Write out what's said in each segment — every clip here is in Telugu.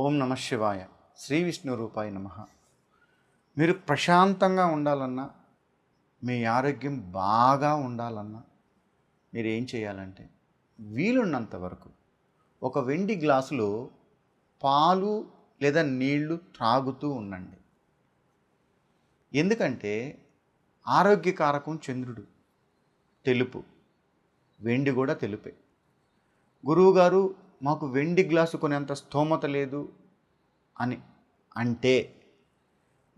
ఓం శివాయ. శ్రీ విష్ణు రూపాయ నమ. మీరు ప్రశాంతంగా ఉండాలన్నా మీ ఆరోగ్యం బాగా ఉండాలన్నా మీరు ఏం చేయాలంటే వీలున్నంత వరకు ఒక వెండి గ్లాసులో పాలు లేదా నీళ్ళు త్రాగుతూ ఉండండి. ఎందుకంటే ఆరోగ్యకారకం చంద్రుడు. తెలుపు. వెండి కూడా తెలుపే. గురువుగారు మాకు వెండి గ్లాసు కొనేంత స్తోమత లేదు అని అంటే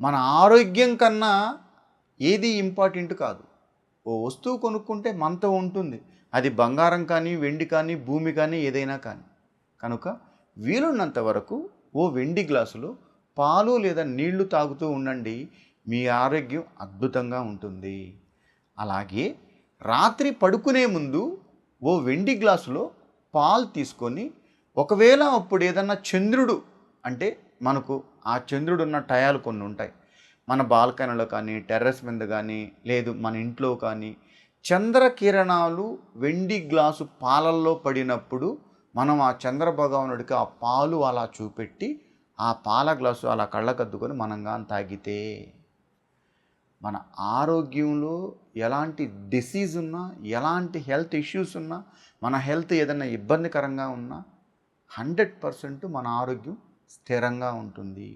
మన ఆరోగ్యం కన్నా ఏది ఇంపార్టెంట్ కాదు. ఓ వస్తువు కొనుక్కుంటే మనతో ఉంటుంది. అది బంగారం కానీ వెండి కానీ భూమి కానీ ఏదైనా కానీ. కనుక వీలున్నంత వరకు ఓ వెండి గ్లాసులో పాలు లేదా నీళ్ళు తాగుతూ ఉండండి. మీ ఆరోగ్యం అద్భుతంగా ఉంటుంది. అలాగే రాత్రి పడుకునే ముందు ఓ వెండి గ్లాసులో పాలు తీసుకొని ఒకవేళ అప్పుడు ఏదన్నా చంద్రుడు అంటే మనకు ఆ చంద్రుడు ఉన్న టయాలు కొన్ని ఉంటాయి. మన బాల్కనీలో కానీ టెర్రస్ మీద కానీ లేదు మన ఇంట్లో కానీ చంద్రకిరణాలు వెండి గ్లాసు పాలల్లో పడినప్పుడు మనం ఆ చంద్రభగవానుడికి ఆ పాలు అలా చూపెట్టి ఆ పాల గ్లాసు అలా కళ్ళకద్దుకొని మనం కానీ తాగితే మన ఆరోగ్యంలో ఎలాంటి డిసీజ్ ఉన్నా ఎలాంటి హెల్త్ ఇష్యూస్ ఉన్నా మన హెల్త్ ఏదైనా ఇబ్బందికరంగా ఉన్నా హండ్రెడ్ పర్సెంట్ మన ఆరోగ్యం స్థిరంగా ఉంటుంది.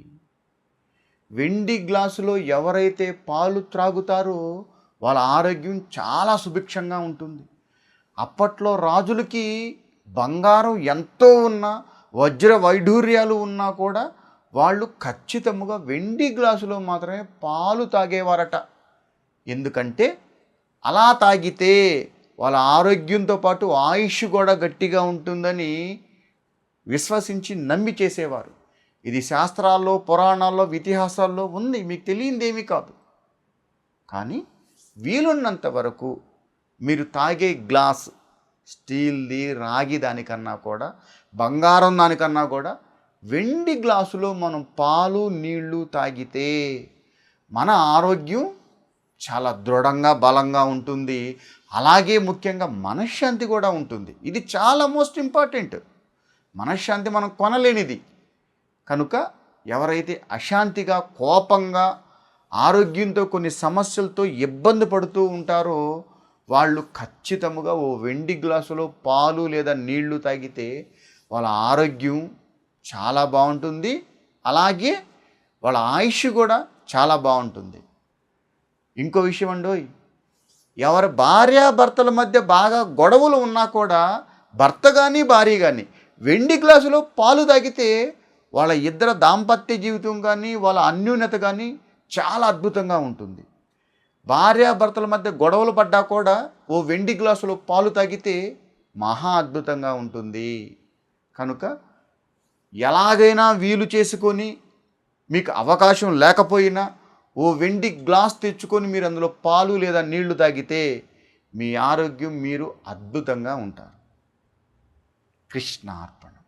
వెండి గ్లాసులో ఎవరైతే పాలు త్రాగుతారో వాళ్ళ ఆరోగ్యం చాలా సుభిక్షంగా ఉంటుంది. అప్పట్లో రాజులకి బంగారం ఎంతో ఉన్నా వజ్ర వైఢూర్యాలు ఉన్నా కూడా వాళ్ళు ఖచ్చితముగా వెండి గ్లాసులో మాత్రమే పాలు తాగేవారట. ఎందుకంటే అలా తాగితే వాళ్ళ ఆరోగ్యంతో పాటు ఆయుష్ కూడా గట్టిగా ఉంటుందని విశ్వసించి నమ్మి చేసేవారు. ఇది శాస్త్రాల్లో పురాణాల్లో ఇతిహాసాల్లో ఉంది. మీకు తెలియందేమీ కాదు. కానీ వీలున్నంత వరకు మీరు తాగే గ్లాస్ స్టీల్ది రాగి దానికన్నా కూడా బంగారం దానికన్నా కూడా వెండి గ్లాసులో మనం పాలు నీళ్ళు తాగితే మన ఆరోగ్యం చాలా దృఢంగా బలంగా ఉంటుంది. అలాగే ముఖ్యంగా మనశ్శాంతి కూడా ఉంటుంది. ఇది చాలా మోస్ట్ ఇంపార్టెంట్. మనశ్శాంతి మనం కొనలేనిది. కనుక ఎవరైతే అశాంతిగా కోపంగా ఆరోగ్యంతో కొన్ని సమస్యలతో ఇబ్బంది పడుతూ ఉంటారో వాళ్ళు ఖచ్చితంగా ఓ వెండి గ్లాసులో పాలు లేదా నీళ్ళు తాగితే వాళ్ళ ఆరోగ్యం చాలా బాగుంటుంది. అలాగే వాళ్ళ ఆయుష్ కూడా చాలా బాగుంటుంది. ఇంకో విషయం అండోయ్ ఎవరి భార్యాభర్తల మధ్య బాగా గొడవలు ఉన్నా కూడా భర్త కానీ భార్య కానీ వెండి గ్లాసులో పాలు తాగితే వాళ్ళ ఇద్దరు దాంపత్య జీవితం కానీ వాళ్ళ అన్యూన్యత కానీ చాలా అద్భుతంగా ఉంటుంది. భార్యాభర్తల మధ్య గొడవలు పడ్డా కూడా ఓ వెండి గ్లాసులో పాలు తాగితే మహా అద్భుతంగా ఉంటుంది. కనుక ఎలాగైనా వీలు చేసుకొని మీకు అవకాశం లేకపోయినా ఓ వెండి గ్లాస్ తెచ్చుకొని మీరు అందులో పాలు లేదా నీళ్ళు తాగితే మీ ఆరోగ్యం మీరు అద్భుతంగా ఉంటారు. కృష్ణార్పణం